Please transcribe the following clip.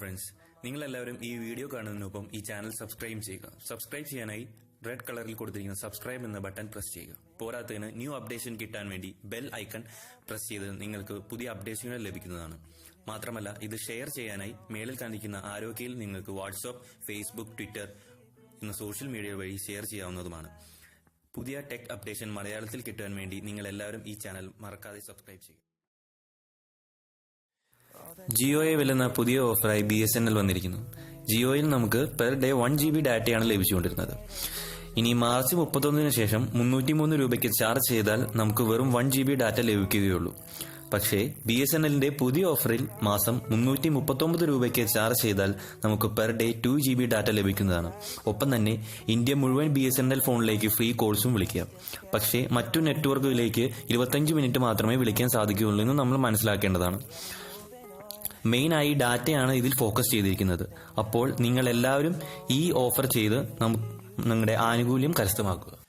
Friends നിങ്ങൾ എല്ലാവരും ഈ വീഡിയോ കാണുന്നതിനൊപ്പം ഈ ചാനൽ സബ്സ്ക്രൈബ് ചെയ്യുക. സബ്സ്ക്രൈബ് ചെയ്യാനായി റെഡ് കളറിൽ കൊടുത്തിരിക്കുന്ന സബ്സ്ക്രൈബ് എന്ന ബട്ടൺ പ്രസ് ചെയ്യുക. പോരാത്തതിന് ന്യൂ അപ്ഡേഷൻ കിട്ടാൻ വേണ്ടി ബെൽ ഐക്കൺ പ്രസ് ചെയ്ത് നിങ്ങൾക്ക് പുതിയ അപ്ഡേഷനുകൾ ലഭിക്കുന്നതാണ്. മാത്രമല്ല ഇത് ഷെയർ ചെയ്യാനായി മേളിൽ കാണിക്കുന്ന ആരോഗ്യയിൽ നിങ്ങൾക്ക് വാട്സ്ആപ്പ് ഫേസ്ബുക്ക് ട്വിറ്റർ എന്ന സോഷ്യൽ മീഡിയ വഴി ഷെയർ ചെയ്യാവുന്നതുമാണ്. പുതിയ ടെക് അപ്ഡേഷൻ മലയാളത്തിൽ കിട്ടാൻ വേണ്ടി നിങ്ങൾ എല്ലാവരും ഈ ചാനൽ മറക്കാതെ സബ്സ്ക്രൈബ് ചെയ്യുക. ജിയോയെ വെല്ലുന്ന പുതിയ ഓഫറായി ബി എസ് എൻ എൽ വന്നിരിക്കുന്നു. ജിയോയിൽ നമുക്ക് per day one G B ഡാറ്റയാണ് ലഭിച്ചുകൊണ്ടിരുന്നത്. ഇനി മാർച്ച് മുപ്പത്തൊന്നിന് ശേഷം മുന്നൂറ്റി മൂന്ന് രൂപയ്ക്ക് ചാർജ് ചെയ്താൽ നമുക്ക് വെറും വൺ ജി ബി ഡാറ്റ ലഭിക്കുകയുള്ളൂ. പക്ഷേ ബി എസ് എൻ എല്ലിന്റെ പുതിയ ഓഫറിൽ മാസം മുന്നൂറ്റി മുപ്പത്തൊമ്പത് രൂപയ്ക്ക് ചാർജ് ചെയ്താൽ നമുക്ക് per day two G B data ലഭിക്കുന്നതാണ്. ഒപ്പം തന്നെ ഇന്ത്യ മുഴുവൻ ബി എസ് എൻ എൽ ഫോണിലേക്ക് ഫ്രീ കോൾസും വിളിക്കാം. പക്ഷേ മറ്റു നെറ്റ്വർക്കുകളിലേക്ക് ഇരുപത്തഞ്ച് മിനിറ്റ് മാത്രമേ വിളിക്കാൻ സാധിക്കുകയുള്ളൂ എന്ന് നമ്മൾ മനസ്സിലാക്കേണ്ടതാണ്. മെയിനായി ഡാറ്റയാണ് ഇതിൽ ഫോക്കസ് ചെയ്തിരിക്കുന്നത്. അപ്പോൾ നിങ്ങൾ എല്ലാവരും ഈ ഓഫർ ചെയ്ത് നിങ്ങളുടെ ആനുകൂല്യം കരസ്ഥമാക്കുക.